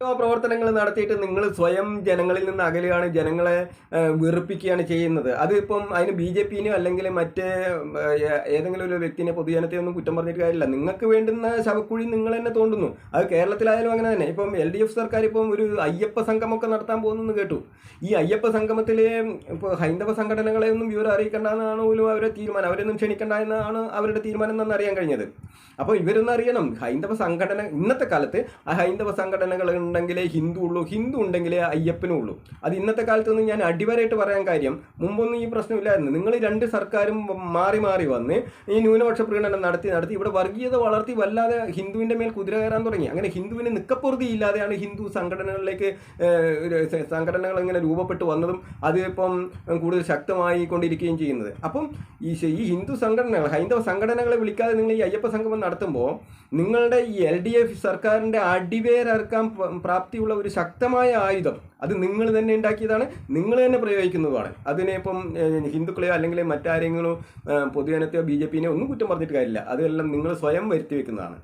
പ്രവർത്തനങ്ങൾ നടത്തിയിട്ട് നിങ്ങൾ സ്വയം ജനങ്ങളിൽ നിന്ന് അകലുകയാണ് ജനങ്ങളെ വെറുപ്പിക്കുകയാണ് ചെയ്യുന്നത്. അതിപ്പം അതിന് ബി ജെ പിനെയോ അല്ലെങ്കിൽ മറ്റേ ഏതെങ്കിലും ഒരു വ്യക്തിനെ പൊതുജനത്തെ ഒന്നും കുറ്റം പറഞ്ഞിട്ട് കാര്യമില്ല. നിങ്ങൾക്ക് വേണ്ടുന്ന ശവക്കുഴി നിങ്ങൾ തന്നെ തോണ്ടുന്നു. അത് കേരളത്തിലായാലും അങ്ങനെ തന്നെ. ഇപ്പം എൽ ഡി എഫ് സർക്കാർ ഇപ്പം ഒരു അയ്യപ്പ സംഗമൊക്കെ നടത്താൻ പോകുന്നെന്ന് കേട്ടു. ഈ അയ്യപ്പ സംഗമത്തിലെ ഇപ്പോൾ ഹൈന്ദവ സംഘടനകളെ ഒന്നും വിവരം അറിയിക്കേണ്ടെന്നാണ് പോലും അവരെ തീരുമാനം. അവരൊന്നും ക്ഷണിക്കേണ്ട എന്നാണ് അവരുടെ തീരുമാനം എന്നറിയാൻ കഴിഞ്ഞത്. അപ്പോൾ ഇവരൊന്നും അറിയണം. ഹൈന്ദവ സംഘടന ഇന്നത്തെ കാലത്ത് ആ ഹൈന്ദവ സംഘടനകൾ ഉണ്ടെങ്കിലേ ഹിന്ദു ഉള്ളൂ ഹിന്ദു ഉണ്ടെങ്കിലേ അയ്യപ്പനും ഉള്ളൂ. അത് ഇന്നത്തെ കാലത്തൊന്നും ഞാൻ അടിവരായിട്ട് പറയാൻ കാര്യം മുമ്പൊന്നും ഈ പ്രശ്നമില്ലായിരുന്നു. നിങ്ങൾ രണ്ട് സർക്കാരും മാറി മാറി വന്ന് ഈ ന്യൂനപക്ഷ പ്രകടനം നടത്തി നടത്തി ഇവിടെ വർഗീയത വളർത്തി വല്ലാതെ ഹിന്ദുവിന്റെ മേൽ കുതിര കയറാൻ തുടങ്ങി. അങ്ങനെ ഹിന്ദുവിന് നിക്കപ്പുറതി ഇല്ലാതെയാണ് ഹിന്ദു സംഘടനകളിലേക്ക് സംഘടനകൾ ഇങ്ങനെ രൂപപ്പെട്ടു വന്നതും അത് ഇപ്പം കൂടുതൽ ശക്തമായി കൊണ്ടിരിക്കുകയും ചെയ്യുന്നത്. അപ്പം ഈ ഈ ഹിന്ദു സംഘടനകൾ ഹൈന്ദവ സംഘടനകളെ വിളിക്കാതെ നിങ്ങൾ ഈ അയ്യപ്പ സംഗമം നടത്തുമ്പോൾ നിങ്ങളുടെ ഈ എൽ ഡി എഫ് സർക്കാരിന്റെ അടിവേരർക്കാൻ പ്രാപ്തിയുള്ള ഒരു ശക്തമായ ആയുധം. അത് നിങ്ങൾ തന്നെ ഉണ്ടാക്കിയതാണ് നിങ്ങൾ തന്നെ പ്രയോഗിക്കുന്നതുമാണ്. അതിനെ ഇപ്പം ഹിന്ദുക്കളെയോ അല്ലെങ്കിൽ മറ്റാരെങ്കിലും പൊതുജനത്തെയോ ബി ജെ പിനെയോ ഒന്നും കുറ്റം പറഞ്ഞിട്ട് കാര്യമില്ല. അതെല്ലാം നിങ്ങൾ സ്വയം വരുത്തി വെക്കുന്നതാണ്.